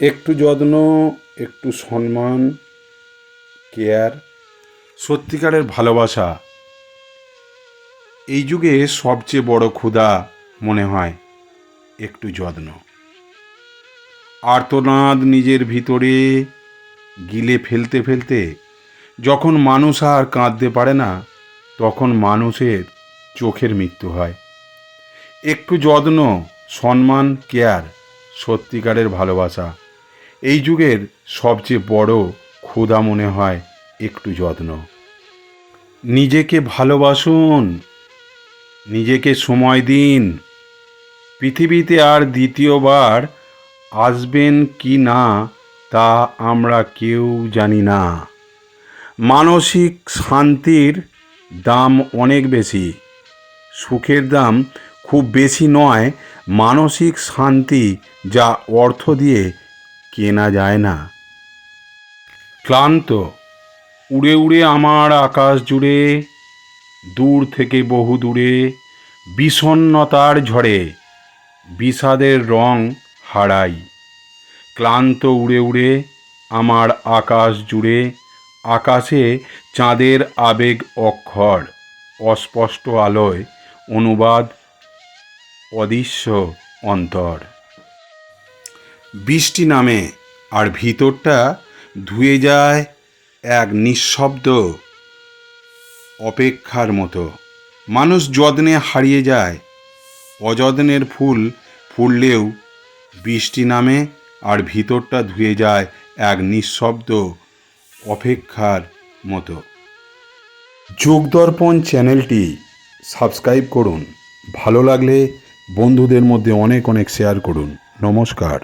একটু যত্ন, একটু সম্মান, কেয়ার, সত্যিকারের ভালোবাসা। এই যুগে সবচেয়ে বড় ক্ষুধা মনে হয় একটু যত্ন। আর্তনাদ নিজের ভিতরে গিলে ফেলতে ফেলতে যখন মানুষ আর কাঁদতে পারে না, তখন মানুষের চোখের মৃত্যু হয়। একটু যত্ন, সম্মান, কেয়ার, সত্যিকারের ভালোবাসা। এই যুগের সবচেয়ে বড় ক্ষুধা মনে হয় একটু যত্ন। নিজেকে ভালোবাসুন, নিজেকে সময় দিন। পৃথিবীতে আর দ্বিতীয়বার আসবেন কি না তা আমরা কেউ জানি না। মানসিক শান্তির দাম অনেক বেশি, সুখের দাম খুব বেশি নয়, মানসিক শান্তি যা অর্থ দিয়ে কেনা যায় না। ক্লান্ত, উড়ে উড়ে আমার আকাশ জুড়ে, দূর থেকে বহু দূরে, বিষণ্ণতার ঝড়ে, বিষাদের রং হারাই। ক্লান্ত, উড়ে উড়ে আমার আকাশ জুড়ে, আকাশে চাঁদের আবেগ অক্ষর, অস্পষ্ট আলোয় অনুবাদ, অদৃশ্য অন্তর। বৃষ্টি নামে, আর ভিতরটা ধুয়ে যায় এক নিঃশব্দ অপেক্ষার মতো। মানুষ যত্নে হারিয়ে যায়, অযত্নের ফুল ফুললেও বৃষ্টি নামে আর ভিতরটা ধুয়ে যায় এক নিঃশব্দ অপেক্ষার মতো। যোগদর্পণ চ্যানেলটি সাবস্ক্রাইব করুন। ভালো লাগলে বন্ধুদের মধ্যে অনেক অনেক শেয়ার করুন। নমস্কার।